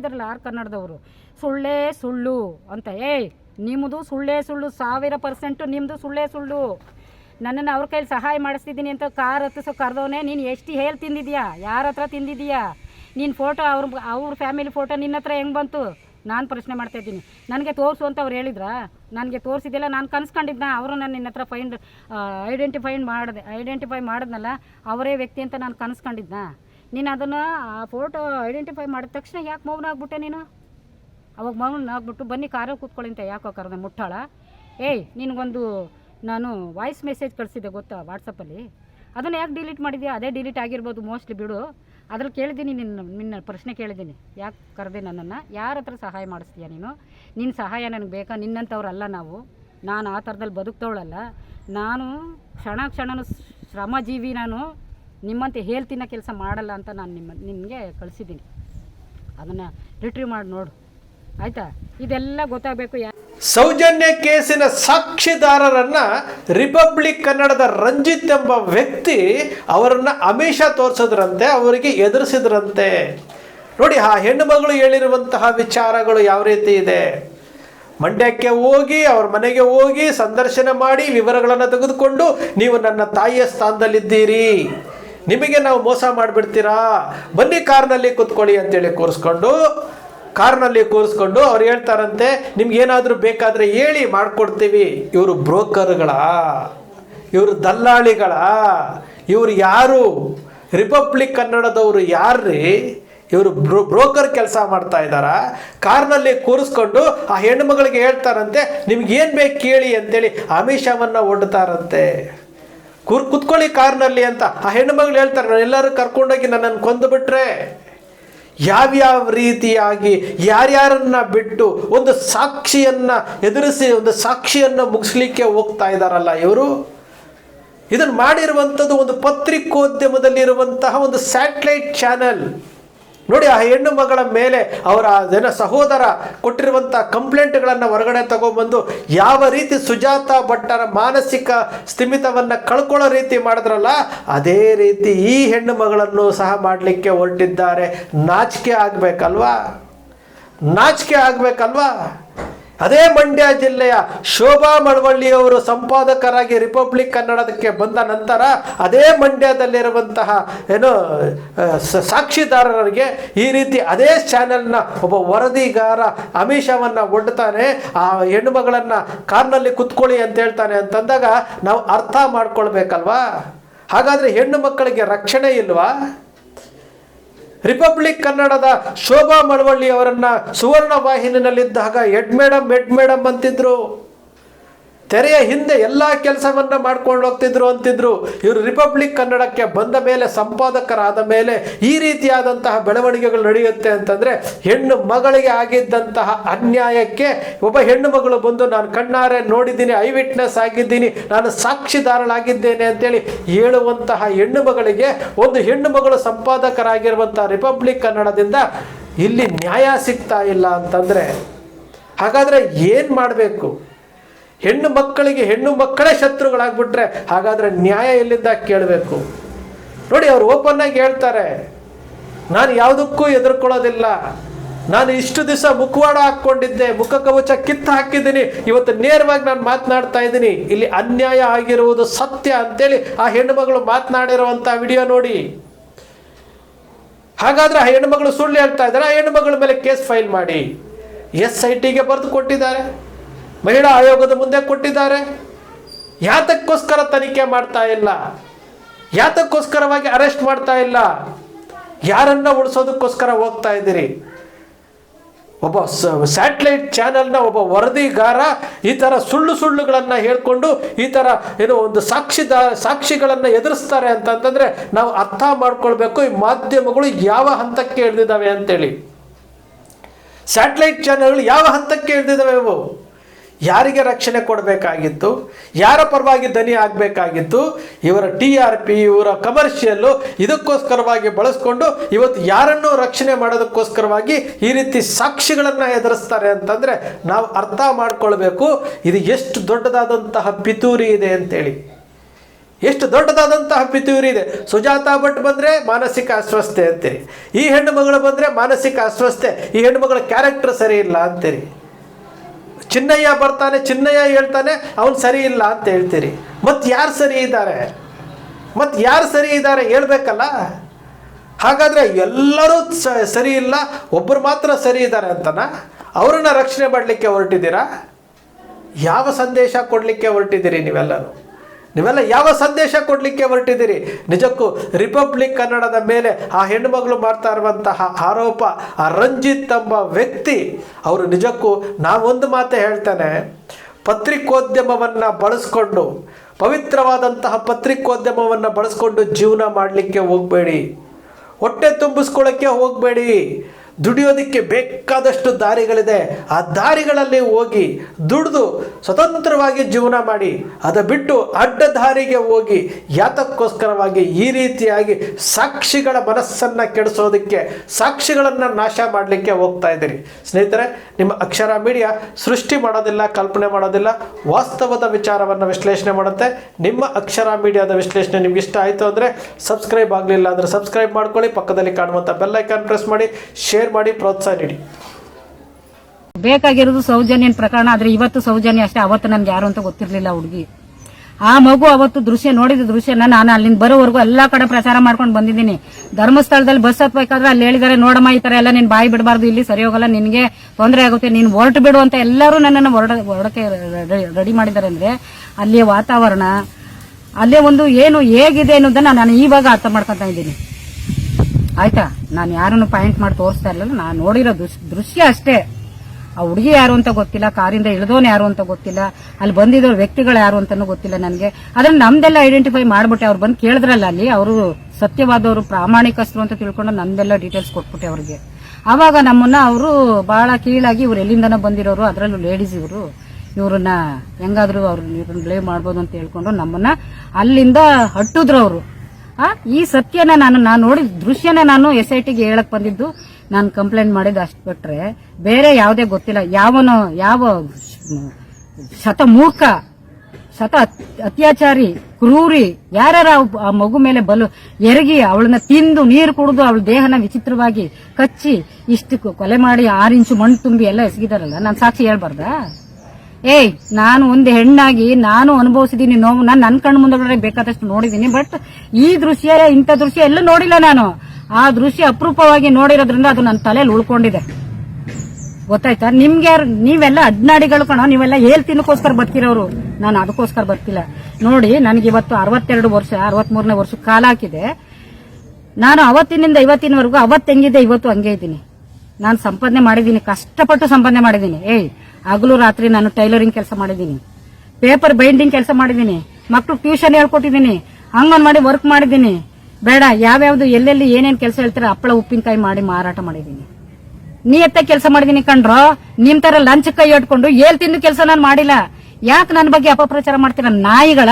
ಇದ್ದಾರಲ್ಲ ಆರ್ ಕನ್ನಡದವರು? ಸುಳ್ಳೇ ಸುಳ್ಳು ಅಂತ. ಏಯ್ ನಿಮ್ಮದು ಸುಳ್ಳೇ ಸುಳ್ಳು, ಸಾವಿರ ಪರ್ಸೆಂಟು ನಿಮ್ಮದು ಸುಳ್ಳೇ ಸುಳ್ಳು. ನನ್ನನ್ನು ಅವ್ರ ಕೈಲಿ ಸಹಾಯ ಮಾಡಿಸ್ತಿದ್ದೀನಿ ಅಂತ ಕಾರ್ ಹತ್ತಿಸೋ ಕರೆದವನೇ ನೀನು ಎಷ್ಟು ಹೇಳಿ ತಿಂದಿದ್ಯಾ? ಯಾರ ಹತ್ರ ತಿಂದಿದ್ಯಾ? ನಿನ್ನ ಫೋಟೋ ಅವ್ರ ಅವ್ರ ಫ್ಯಾಮಿಲಿ ಫೋಟೋ ನಿನ್ನ ಹತ್ರ ಹೆಂಗೆ ಬಂತು? ನಾನು ಪ್ರಶ್ನೆ ಮಾಡ್ತಾ ಇದ್ದೀನಿ. ನನಗೆ ತೋರಿಸು ಅಂತ ಅವ್ರು ಹೇಳಿದ್ರಾ? ನನಗೆ ತೋರಿಸಿದ್ದೆಲ್ಲ ನಾನು ಕನ್ಸ್ಕೊಂಡಿದ್ನ? ಅವರು ನಾನು ನಿನ್ನ ಹತ್ರ ಫೈಂಡ್ ಐಡೆಂಟಿಫೈ ಮಾಡಿದೆ ಐಡೆಂಟಿಫೈ ಮಾಡಿದ್ನಲ್ಲ, ಅವರೇ ವ್ಯಕ್ತಿ ಅಂತ ನಾನು ಕನ್ಸ್ಕೊಂಡಿದ್ನ? ನೀನು ಅದನ್ನು ಆ ಫೋಟೋ ಐಡೆಂಟಿಫೈ ಮಾಡಿದ ತಕ್ಷಣ ಯಾಕೆ ಮೌನ ಆಗ್ಬಿಟ್ಟೆ ನೀನು? ಅವಾಗ ಮೌನ ಆಗ್ಬಿಟ್ಟು ಬನ್ನಿ ಕೂತ್ಕೊಳ್ಳಿ ಅಂತ ಯಾಕೋ ಕರೆದೆ ಮುಟ್ಟಾಳ. ಏಯ್, ನಿನಗೊಂದು ನಾನು ವಾಯ್ಸ್ ಮೆಸೇಜ್ ಕಳಿಸಿದ್ದೆ ಗೊತ್ತಾ ವಾಟ್ಸಪ್ಪಲ್ಲಿ ಅದನ್ನು ಯಾಕೆ ಡಿಲೀಟ್ ಮಾಡಿದ್ಯಾ? ಅದೇ ಡಿಲೀಟ್ ಆಗಿರ್ಬೋದು ಮೋಸ್ಟ್ಲಿ ಬಿಡು. ಅದ್ರಲ್ಲಿ ಕೇಳಿದ್ದೀನಿ ನಿನ್ನ ನಿನ್ನ ಪ್ರಶ್ನೆ ಕೇಳಿದ್ದೀನಿ. ಯಾಕೆ ಕರೆದೆ ನನ್ನನ್ನು? ಯಾರ ಹತ್ರ ಸಹಾಯ ಮಾಡಿಸ್ತೀಯ ನೀನು? ನಿನ್ನ ಸಹಾಯ ನನಗೆ ಬೇಕಾ? ನಿನ್ನಂಥವ್ರಲ್ಲ ನಾವು. ನಾನು ಆ ಥರದಲ್ಲಿ ಬದುಕ್ತವಳಲ್ಲ ನಾನು ಕ್ಷಣ ಕ್ಷಣನೂ ಶ್ರಮಜೀವಿ ನಾನು. ನಿಮ್ಮಂತೆ ಹೇಳ್ತಿನ ಕೆಲಸ ಮಾಡಲ್ಲ ಅಂತ ನಾನು ನಿಮ್ಮ ನಿಮಗೆ ಕಳಿಸಿದ್ದೀನಿ. ಅದನ್ನು ರಿಟ್ರೀವ್ ಮಾಡಿ ನೋಡು. ಆಯಿತಾ? ಇದೆಲ್ಲ ಗೊತ್ತಾಗಬೇಕು ಯಾ ಸೌಜನ್ಯ ಕೇಸಿನ ಸಾಕ್ಷಿದಾರರನ್ನ ರಿಪಬ್ಲಿಕ್ ಕನ್ನಡದ ರಂಜಿತ್ ಎಂಬ ವ್ಯಕ್ತಿ ಅವರನ್ನ ಅಮಿಷ ತೋರಿಸಿದ್ರಂತೆ, ಅವರಿಗೆ ಎದುರಿಸಿದ್ರಂತೆ. ನೋಡಿ, ಆ ಹೆಣ್ಣು ಮಗಳು ಹೇಳಿರುವಂತಹ ವಿಚಾರಗಳು ಯಾವ ರೀತಿ ಇದೆ? ಮಂಡ್ಯಕ್ಕೆ ಹೋಗಿ, ಅವ್ರ ಮನೆಗೆ ಹೋಗಿ ಸಂದರ್ಶನ ಮಾಡಿ ವಿವರಗಳನ್ನು ತೆಗೆದುಕೊಂಡು ನೀವು ನನ್ನ ತಾಯಿಯ ಸ್ಥಾನದಲ್ಲಿದ್ದೀರಿ. ನಿಮಗೆ ನಾವು ಮೋಸ ಮಾಡಿಬಿಡ್ತೀರಾ? ಬನ್ನಿ ಕಾರ್ನಲ್ಲಿ ಕೂತ್ಕೊಳ್ಳಿ ಅಂತೇಳಿ ಕೂರಿಸ್ಕೊಂಡು, ಕಾರ್ನಲ್ಲಿ ಕೂರಿಸ್ಕೊಂಡು ಅವ್ರು ಹೇಳ್ತಾರಂತೆ, ನಿಮ್ಗೆ ಏನಾದರೂ ಬೇಕಾದರೆ ಹೇಳಿ ಮಾಡಿಕೊಡ್ತೀವಿ. ಇವರು ಬ್ರೋಕರ್ಗಳ? ಇವರು ದಲ್ಲಾಳಿಗಳ? ಇವರು ಯಾರು? ರಿಪಬ್ಲಿಕ್ ಕನ್ನಡದವರು ಯಾರ್ರೀ? ಇವರು ಬ್ರೋ, ಬ್ರೋಕರ್ ಕೆಲಸ ಮಾಡ್ತಾ ಇದ್ದಾರ? ಕಾರ್ನಲ್ಲಿ ಕೂರಿಸ್ಕೊಂಡು ಆ ಹೆಣ್ಣುಮಗಳಿಗೆ ಹೇಳ್ತಾರಂತೆ, ನಿಮ್ಗೆ ಏನು ಬೇಕು ಕೇಳಿ ಅಂತೇಳಿ ಆಮಿಷವನ್ನು ಒಡ್ತಾರಂತೆ. ಕೂರ್ ಕುತ್ಕೊಳ್ಳಿ ಕಾರ್ನಲ್ಲಿ ಅಂತ ಆ ಹೆಣ್ಣು ಮಗಳು ಹೇಳ್ತಾರೆ, ನಾನು ಎಲ್ಲರೂ ಕರ್ಕೊಂಡೋಗಿ ನನ್ನನ್ನು ಕೊಂದು ಬಿಟ್ರೆ ಯಾವ್ಯಾವ ರೀತಿಯಾಗಿ ಯಾರ್ಯಾರನ್ನ ಬಿಟ್ಟು ಒಂದು ಸಾಕ್ಷಿಯನ್ನ ಎದುರಿಸಿ ಒಂದು ಸಾಕ್ಷಿಯನ್ನ ಮುಗಿಸ್ಲಿಕ್ಕೆ ಹೋಗ್ತಾ ಇದ್ದಾರಲ್ಲ ಇವರು? ಇದನ್ನು ಮಾಡಿರುವಂಥದ್ದು ಒಂದು ಪತ್ರಿಕೋದ್ಯಮದಲ್ಲಿರುವಂತಹ ಒಂದು ಸ್ಯಾಟಲೈಟ್ ಚಾನೆಲ್. ನೋಡಿ, ಆ ಹೆಣ್ಣು ಮಗಳ ಮೇಲೆ ಅವರ ಜನ ಸಹೋದರ ಕೊಟ್ಟಿರುವಂಥ ಕಂಪ್ಲೇಂಟ್ಗಳನ್ನು ಹೊರಗಡೆ ತಗೊಂಬಂದು ಯಾವ ರೀತಿ ಸುಜಾತ ಭಟ್ಟರ ಮಾನಸಿಕ ಸ್ಥಿಮಿತವನ್ನು ಕಳ್ಕೊಳ್ಳೋ ರೀತಿ ಮಾಡಿದ್ರಲ್ಲ, ಅದೇ ರೀತಿ ಈ ಹೆಣ್ಣು ಮಗಳನ್ನು ಸಹ ಮಾಡಲಿಕ್ಕೆ ಹೊರಟಿದ್ದಾರೆ. ನಾಚಿಕೆ ಆಗಬೇಕಲ್ವಾ? ನಾಚಿಕೆ ಆಗಬೇಕಲ್ವಾ? ಅದೇ ಮಂಡ್ಯ ಜಿಲ್ಲೆಯ ಶೋಭಾ ಮಳವಳ್ಳಿಯವರು ಸಂಪಾದಕರಾಗಿ ರಿಪಬ್ಲಿಕ್ ಕನ್ನಡಕ್ಕೆ ಬಂದ ನಂತರ ಅದೇ ಮಂಡ್ಯದಲ್ಲಿರುವಂತಹ ಏನು ಸಾಕ್ಷಿದಾರರಿಗೆ ಈ ರೀತಿ ಅದೇ ಚಾನೆಲ್ನ ಒಬ್ಬ ವರದಿಗಾರ ಅಮಿಷವನ್ನು ಒಡ್ತಾನೆ, ಆ ಹೆಣ್ಣುಮಗಳನ್ನು ಕಾರ್ನಲ್ಲಿ ಕುತ್ಕೊಳ್ಳಿ ಅಂತ ಹೇಳ್ತಾನೆ ಅಂತಂದಾಗ ನಾವು ಅರ್ಥ ಮಾಡ್ಕೊಳ್ಬೇಕಲ್ವಾ? ಹಾಗಾದರೆ ಹೆಣ್ಣು ಮಕ್ಕಳಿಗೆ ರಕ್ಷಣೆ ಇಲ್ವಾ? ರಿಪಬ್ಲಿಕ್ ಕನ್ನಡದ ಶೋಭಾ ಮಳವಳ್ಳಿ ಅವರನ್ನ ಸುವರ್ಣ ವಾಹಿನಿನಲ್ಲಿದ್ದಾಗ ಎಡ್ ಮೇಡಮ್ ಎಡ್ ಮೇಡಮ್ ಅಂತಿದ್ರು. ತೆರೆಯ ಹಿಂದೆ ಎಲ್ಲ ಕೆಲಸವನ್ನ ಮಾಡ್ಕೊಂಡು ಹೋಗ್ತಿದ್ರು ಅಂತಿದ್ರು. ಇವರು ರಿಪಬ್ಲಿಕ್ ಕನ್ನಡಕ್ಕೆ ಬಂದ ಮೇಲೆ, ಸಂಪಾದಕರಾದ ಮೇಲೆ ಈ ರೀತಿಯಾದಂತಹ ಬೆಳವಣಿಗೆಗಳು ನಡೆಯುತ್ತೆ ಅಂತಂದ್ರೆ ಹೆಣ್ಣು ಮಗಳಿಗೆ ಆಗಿದ್ದಂತಹ ಅನ್ಯಾಯಕ್ಕೆ ಒಬ್ಬ ಹೆಣ್ಣು ಮಗಳು ಬಂದು, ನಾನು ಕಣ್ಣಾರೆ ನೋಡಿದ್ದೀನಿ, ಐ ವಿಟ್ನೆಸ್ ಆಗಿದ್ದೀನಿ, ನಾನು ಸಾಕ್ಷಿದಾರಳಾಗಿದ್ದೇನೆ ಅಂತೇಳಿ ಹೇಳುವಂತಹ ಹೆಣ್ಣು ಮಗಳಿಗೆ, ಒಂದು ಹೆಣ್ಣು ಮಗಳು ಸಂಪಾದಕರಾಗಿರುವಂತಹ ರಿಪಬ್ಲಿಕ್ ಕನ್ನಡದಿಂದ ಇಲ್ಲಿ ನ್ಯಾಯ ಸಿಗ್ತಾ ಇಲ್ಲ ಅಂತಂದ್ರೆ, ಹಾಗಾದ್ರೆ ಏನು ಮಾಡಬೇಕು? ಹೆಣ್ಣು ಮಕ್ಕಳಿಗೆ ಹೆಣ್ಣು ಮಕ್ಕಳೇ ಶತ್ರುಗಳಾಗ್ಬಿಟ್ರೆ ಹಾಗಾದ್ರೆ ನ್ಯಾಯ ಎಲ್ಲಿಂದ ಕೇಳಬೇಕು? ನೋಡಿ, ಅವ್ರು ಓಪನ್ ಆಗಿ ಹೇಳ್ತಾರೆ, ನಾನು ಯಾವುದಕ್ಕೂ ಎದುರ್ಕೊಳ್ಳೋದಿಲ್ಲ. ನಾನು ಇಷ್ಟು ದಿವಸ ಮುಖವಾಡ ಹಾಕ್ಕೊಂಡಿದ್ದೆ, ಮುಖ ಕವಚ ಕಿತ್ತು ಹಾಕಿದ್ದೀನಿ, ಇವತ್ತು ನೇರವಾಗಿ ನಾನು ಮಾತನಾಡ್ತಾ ಇದ್ದೀನಿ. ಇಲ್ಲಿ ಅನ್ಯಾಯ ಆಗಿರುವುದು ಸತ್ಯ ಅಂತೇಳಿ ಆ ಹೆಣ್ಣುಮಗಳು ಮಾತನಾಡಿರುವಂಥ ವಿಡಿಯೋ ನೋಡಿ. ಹಾಗಾದ್ರೆ ಆ ಹೆಣ್ಣುಮಗಳು ಸುಳ್ಳು ಹೇಳ್ತಾ ಇದ್ದಾರೆ ಆ ಹೆಣ್ಣುಮಗಳ ಮೇಲೆ ಕೇಸ್ ಫೈಲ್ ಮಾಡಿ. ಎಸ್ ಐ ಟಿಗೆ ಬರೆದು ಕೊಟ್ಟಿದ್ದಾರೆ. ಮಹಿಳಾ ಆಯೋಗದ ಮುಂದೆ ಕೊಟ್ಟಿದ್ದಾರೆ. ಯಾತಕ್ಕೋಸ್ಕರ ತನಿಖೆ ಮಾಡ್ತಾ ಇಲ್ಲ. ಯಾತಕ್ಕೋಸ್ಕರವಾಗಿ ಅರೆಸ್ಟ್ ಮಾಡ್ತಾ ಇಲ್ಲ. ಯಾರನ್ನ ಉಳಿಸೋದಕ್ಕೋಸ್ಕರ ಹೋಗ್ತಾ ಇದ್ದೀರಿ. ಒಬ್ಬ ಸ್ಯಾಟಲೈಟ್ ಚಾನೆಲ್ನ ಒಬ್ಬ ವರದಿಗಾರ ಈ ಥರ ಸುಳ್ಳು ಸುಳ್ಳುಗಳನ್ನು ಹೇಳಿಕೊಂಡು ಈ ಥರ ಏನೋ ಒಂದು ಸಾಕ್ಷಿದ ಸಾಕ್ಷಿಗಳನ್ನು ಎದುರಿಸ್ತಾರೆ ಅಂತಂತಂದರೆ ನಾವು ಅರ್ಥ ಮಾಡ್ಕೊಳ್ಬೇಕು. ಈ ಮಾಧ್ಯಮಗಳು ಯಾವ ಹಂತಕ್ಕೆ ಇಳಿದಿದ್ದಾವೆ ಅಂತೇಳಿ. ಸ್ಯಾಟಲೈಟ್ ಚಾನೆಲ್ಗಳು ಯಾವ ಹಂತಕ್ಕೆ ಇಳಿದಿದ್ದಾವೆ ಇವು? ಯಾರಿಗೆ ರಕ್ಷಣೆ ಕೊಡಬೇಕಾಗಿತ್ತು, ಯಾರ ಪರವಾಗಿ ದನಿ ಆಗಬೇಕಾಗಿತ್ತು, ಇವರ ಟಿ ಆರ್ ಪಿ ಇವರ ಕಮರ್ಷಿಯಲ್ಲು ಇದಕ್ಕೋಸ್ಕರವಾಗಿ ಬಳಸ್ಕೊಂಡು ಇವತ್ತು ಯಾರನ್ನು ರಕ್ಷಣೆ ಮಾಡೋದಕ್ಕೋಸ್ಕರವಾಗಿ ಈ ರೀತಿ ಸಾಕ್ಷಿಗಳನ್ನು ಎದುರಿಸ್ತಾರೆ ಅಂತಂದರೆ ನಾವು ಅರ್ಥ ಮಾಡ್ಕೊಳ್ಬೇಕು, ಇದು ಎಷ್ಟು ದೊಡ್ಡದಾದಂತಹ ಪಿತೂರಿ ಇದೆ ಅಂತೇಳಿ. ಎಷ್ಟು ದೊಡ್ಡದಾದಂತಹ ಪಿತೂರಿ ಇದೆ. ಸುಜಾತಾ ಭಟ್ ಬಂದರೆ ಮಾನಸಿಕ ಅಸ್ವಸ್ಥೆ ಅಂತೀರಿ ಈ ಹೆಣ್ಣು ಮಗಳು ಬಂದರೆ ಮಾನಸಿಕ ಅಸ್ವಸ್ಥೆ. ಈ ಹೆಣ್ಣು ಮಗಳ ಕ್ಯಾರೆಕ್ಟರ್ ಸರಿ ಇಲ್ಲ ಅಂತೀರಿ ಚಿನ್ನಯ್ಯ ಬರ್ತಾನೆ, ಚಿನ್ನಯ್ಯ ಹೇಳ್ತಾನೆ, ಅವನು ಸರಿ ಇಲ್ಲ ಅಂತ ಹೇಳ್ತೀರಿ. ಮತ್ತು ಯಾರು ಸರಿ ಇದ್ದಾರೆ? ಮತ್ತು ಯಾರು ಸರಿ ಇದ್ದಾರೆ ಹೇಳ್ಬೇಕಲ್ಲ? ಹಾಗಾದರೆ ಎಲ್ಲರೂ ಸರಿ ಇಲ್ಲ ಒಬ್ಬರು ಮಾತ್ರ ಸರಿ ಇದ್ದಾರೆ ಅಂತನ? ಅವ್ರನ್ನ ರಕ್ಷಣೆ ಮಾಡಲಿಕ್ಕೆ ಹೊರಟಿದ್ದೀರಾ? ಯಾವ ಸಂದೇಶ ಕೊಡಲಿಕ್ಕೆ ಹೊರಟಿದ್ದೀರಿ ನೀವೆಲ್ಲರೂ? ನೀವೆಲ್ಲ ಯಾವ ಸಂದೇಶ ಕೊಡಲಿಕ್ಕೆ ಹೊರಟಿದ್ದೀರಿ? ನಿಜಕ್ಕೂ ರಿಪಬ್ಲಿಕ್ ಕನ್ನಡದ ಮೇಲೆ ಆ ಹೆಣ್ಣುಮಗಳು ಮಾಡ್ತಾ ಇರುವಂತಹ ಆರೋಪ, ಆ ರಂಜಿತ್ ಎಂಬ ವ್ಯಕ್ತಿ, ಅವರು ನಿಜಕ್ಕೂ ನಾವೊಂದು ಮಾತು ಹೇಳ್ತೇನೆ, ಪತ್ರಿಕೋದ್ಯಮವನ್ನು ಬಳಸ್ಕೊಂಡು, ಪವಿತ್ರವಾದಂತಹ ಪತ್ರಿಕೋದ್ಯಮವನ್ನು ಬಳಸ್ಕೊಂಡು ಜೀವನ ಮಾಡಲಿಕ್ಕೆ ಹೋಗಬೇಡಿ. ಹೊಟ್ಟೆ ತುಂಬಿಸ್ಕೊಳ್ಳೋಕ್ಕೆ ಹೋಗಬೇಡಿ. ದುಡಿಯೋದಕ್ಕೆ ಬೇಕಾದಷ್ಟು ದಾರಿಗಳಿದೆ. ಆ ದಾರಿಗಳಲ್ಲಿ ಹೋಗಿ ದುಡಿದು ಸ್ವತಂತ್ರವಾಗಿ ಜೀವನ ಮಾಡಿ, ಅದು ಬಿಟ್ಟು ಅಡ್ಡ ದಾರಿಗೆ ಹೋಗಿ ಯಾತಕ್ಕೋಸ್ಕರವಾಗಿ ಈ ರೀತಿಯಾಗಿ ಸಾಕ್ಷಿಗಳ ಮನಸ್ಸನ್ನು ಕೆಡಿಸೋದಕ್ಕೆ, ಸಾಕ್ಷಿಗಳನ್ನು ನಾಶ ಮಾಡಲಿಕ್ಕೆ ಹೋಗ್ತಾ ಇದ್ದೀರಿ. ಸ್ನೇಹಿತರೆ, ನಿಮ್ಮ ಅಕ್ಷರ ಮೀಡಿಯಾ ಸೃಷ್ಟಿ ಮಾಡೋದಿಲ್ಲ, ಕಲ್ಪನೆ ಮಾಡೋದಿಲ್ಲ, ವಾಸ್ತವದ ವಿಚಾರವನ್ನು ವಿಶ್ಲೇಷಣೆ ಮಾಡುತ್ತೆ. ನಿಮ್ಮ ಅಕ್ಷರ ಮೀಡಿಯಾದ ವಿಶ್ಲೇಷಣೆ ನಿಮ್ಗೆ ಇಷ್ಟ ಆಯಿತು ಅಂದರೆ ಸಬ್ಸ್ಕ್ರೈಬ್ ಆಗಲಿಲ್ಲ ಅಂದರೆ ಸಬ್ಸ್ಕ್ರೈಬ್ ಮಾಡ್ಕೊಳ್ಳಿ. ಪಕ್ಕದಲ್ಲಿ ಕಾಣುವಂಥ ಬೆಲ್ ಐಕಾನ್ ಪ್ರೆಸ್ ಮಾಡಿ ಶೇರ್ ಮಾಡಿ ಪ್ರೋತ್ಸಾಹ ನೀಡಿ. ಬೇಕಾಗಿರೋದು ಸೌಜನ್ಯನ ಪ್ರಕರಣ, ಆದ್ರೆ ಇವತ್ತು ಸೌಜನ್ಯ ಅಷ್ಟೇ, ಅವತ್ತು ನನ್ಗೆ ಯಾರು ಅಂತ ಗೊತ್ತಿರಲಿಲ್ಲ ಹುಡುಗಿ. ಆ ಮಗು ಅವತ್ತು ದೃಶ್ಯ, ನೋಡಿದ ದೃಶ್ಯನ ನಾನು ಅಲ್ಲಿಂದ ಬರೋವರೆಗೂ ಎಲ್ಲಾ ಕಡೆ ಪ್ರಚಾರ ಮಾಡ್ಕೊಂಡು ಬಂದಿದ್ದೀನಿ. ಧರ್ಮಸ್ಥಳದಲ್ಲಿ ಬಸ್ ಹತ್ಬೇಕಾದ್ರೆ ಅಲ್ಲಿ ಹೇಳಿದಾರೆ ನೋಡಮ್ಮ, ಈ ತರ ಎಲ್ಲ ನೀನ್ ಬಾಯಿ ಬಿಡಬಾರ್ದು, ಇಲ್ಲಿ ಸರಿ ಹೋಗಲ್ಲ, ನಿನ್ಗೆ ತೊಂದರೆ ಆಗುತ್ತೆ, ನೀನ್ ಹೊರಟು ಬಿಡು ಅಂತ ಎಲ್ಲರೂ ನನ್ನನ್ನು ಹೊರಡ, ಹೊರಡಕ್ಕೆ ರೆಡಿ ಮಾಡಿದ್ದಾರೆ ಅಂದ್ರೆ ಅಲ್ಲಿಯ ವಾತಾವರಣ, ಅಲ್ಲೇ ಒಂದು ಏನು ಹೇಗಿದೆ ಅನ್ನೋದನ್ನ ನಾನು ಇವಾಗ ಅರ್ಥ ಮಾಡ್ಕೊತಾ ಇದ್ದೀನಿ. ಆಯ್ತಾ? ನಾನು ಯಾರನ್ನು ಪಾಯಿಂಟ್ ಮಾಡಿ ತೋರಿಸ್ತಾ ಇರಲಿಲ್ಲ. ನಾನು ನೋಡಿರೋ ದೃಶ್- ದೃಶ್ಯ ಅಷ್ಟೇ. ಆ ಹುಡುಗಿ ಯಾರು ಅಂತ ಗೊತ್ತಿಲ್ಲ, ಕಾರಿಂದ ಇಳಿದೋನ್ ಯಾರು ಅಂತ ಗೊತ್ತಿಲ್ಲ, ಅಲ್ಲಿ ಬಂದಿರೋ ವ್ಯಕ್ತಿಗಳು ಯಾರು ಅಂತಾನು ಗೊತ್ತಿಲ್ಲ ನನಗೆ. ಅದನ್ನ ನಮ್ದೆಲ್ಲ ಐಡೆಂಟಿಫೈ ಮಾಡ್ಬಿಟ್ಟೆ, ಅವ್ರು ಬಂದು ಕೇಳಿದ್ರಲ್ಲ ಅಲ್ಲಿ, ಅವರು ಸತ್ಯವಾದವರು ಪ್ರಾಮಾಣಿಕಸ್ಥರು ಅಂತ ತಿಳ್ಕೊಂಡು ನಮ್ದೆಲ್ಲ ಡೀಟೇಲ್ಸ್ ಕೊಟ್ಬಿಟ್ಟೆ ಅವ್ರಿಗೆ. ಆವಾಗ ನಮ್ಮನ್ನ ಅವರು ಬಹಳ ಕೀಳಾಗಿ ಇವ್ರು ಎಲ್ಲಿಂದನೋ ಬಂದಿರೋರು, ಅದರಲ್ಲೂ ಲೇಡೀಸ್ ಇವರು. ಇವ್ರನ್ನ ಹೆಂಗಾದ್ರೂ ಅವ್ರನ್ನ ಇವ್ರನ್ನ ಮಾಡ್ಬೋದು ಅಂತ ಹೇಳ್ಕೊಂಡು ನಮ್ಮನ್ನ ಅಲ್ಲಿಂದ ಹಟ್ಟಿದ್ರು ಅವರು. ಈ ಸತ್ಯನ ನಾನು ನಾನು ನೋಡಿದ ದೃಶ್ಯನ ನಾನು ಎಸ್ ಐ ಟಿಗೆ ಹೇಳಕ್ ಬಂದಿದ್ದು, ನಾನು ಕಂಪ್ಲೇಂಟ್ ಮಾಡಿದ್ದು ಅಷ್ಟು ಬಿಟ್ರೆ, ಬೇರೆ ಯಾವುದೇ ಗೊತ್ತಿಲ್ಲ. ಯಾವನು, ಯಾವ ಶತ ಮೂರ್ಖ ಶತ ಅತ್ಯಾಚಾರಿ, ಕ್ರೂರಿ ಯಾರ ಆ- ಮಗು ಮೇಲೆ ಬಲು ಎರಗಿ ಅವಳನ್ನ ತಿಂದು ನೀರು ಕುಡಿದು ಅವಳ ದೇಹನ ವಿಚಿತ್ರವಾಗಿ ಕಚ್ಚಿ ಇಷ್ಟು ಕೊಲೆ ಮಾಡಿ ಆರು ಇಂಚು ಮಣ್ಣು ತುಂಬಿ ಎಲ್ಲ ಎಸಗಿದಾರಲ್ಲ. ನಾನು ಸಾಕ್ಷಿ ಹೇಳ್ಬಾರ್ದಾ? ಏಯ್, ನಾನು ಒಂದು ಹೆಣ್ಣಾಗಿ ನಾನು ಅನುಭವಿಸಿದೀನಿ ನೋವು. ನಾನು ನನ್ನ ಕಣ್ಣು ಮುಂದೆ ಬೇಕಾದಷ್ಟು ನೋಡಿದ್ದೀನಿ ಬಟ್ ಈ ದೃಶ್ಯ, ಇಂಥ ದೃಶ್ಯ ಎಲ್ಲೂ ನೋಡಿಲ್ಲ ನಾನು. ಆ ದೃಶ್ಯ ಅಪರೂಪವಾಗಿ ನೋಡಿರೋದ್ರಿಂದ ಅದು ನನ್ನ ತಲೆಯಲ್ಲಿ ಉಳ್ಕೊಂಡಿದೆ. ಗೊತ್ತಾಯ್ತಾ? ನಿಮ್ಗೆ ಯಾರು, ನೀವೆಲ್ಲ ಅಡ್ನಾಡಿಗಳು ಕಣೋ, ನೀವೆಲ್ಲ ಹೇಳ್ತಿನಕ್ಕೋಸ್ಕರ ಬರ್ತಿರೋರು ನಾನು ಅದಕ್ಕೋಸ್ಕರ ಬರ್ತಿಲ್ಲ ನೋಡಿ, ನನಗೆ ಇವತ್ತು ಅರವತ್ತೆರಡು ವರ್ಷ, ಅರವತ್ಮೂರನೇ ವರ್ಷ ಕಾಲ ಹಾಕಿದೆ ನಾನು ಅವತ್ತಿನಿಂದ ಇವತ್ತಿನವರೆಗೂ ಅವತ್ತು ಹೆಂಗಿದೆ ಇವತ್ತು ಹಂಗೆ ಇದ್ದೀನಿ. ನಾನು ಸಂಪಾದನೆ ಮಾಡಿದ್ದೀನಿ ಕಷ್ಟಪಟ್ಟು ಸಂಪಾದನೆ ಮಾಡಿದ್ದೀನಿ ಏಯ್ ಹಗಲು ರಾತ್ರಿ ನಾನು ಟೈಲರಿಂಗ್ ಕೆಲಸ ಮಾಡಿದ್ದೀನಿ. ಪೇಪರ್ ಬೈಂಡಿಂಗ್ ಕೆಲಸ ಮಾಡಿದ್ದೀನಿ. ಮಕ್ಕಳು ಟ್ಯೂಷನ್ ಹೇಳ್ಕೊಟ್ಟಿದ್ದೀನಿ. ಹಂಗೊಂದು ಮಾಡಿ ವರ್ಕ್ ಮಾಡಿದ್ದೀನಿ. ಬೇಡ, ಯಾವ್ಯಾವ್ದು, ಎಲ್ಲೆಲ್ಲಿ ಏನೇನ್ ಕೆಲಸ ಹೇಳ್ತಾರೆ ಹಪ್ಪಳ ಉಪ್ಪಿನಕಾಯಿ ಮಾಡಿ ಮಾರಾಟ ಮಾಡಿದ್ದೀನಿ. ಎತ್ತ ಕೆಲಸ ಮಾಡಿದೀನಿ ಕಣ್ರೋ. ನಿಮ್ ತರ ಲಂಚ್ ಕೈ ಇಟ್ಕೊಂಡು ಏಲ್ ತಿಂದು ಕೆಲಸ ನಾನು ಮಾಡಿಲ್ಲ. ಯಾಕೆ ನನ್ನ ಬಗ್ಗೆ ಅಪಪ್ರಚಾರ ಮಾಡ್ತೀರ ನಾಯಿಗಳ?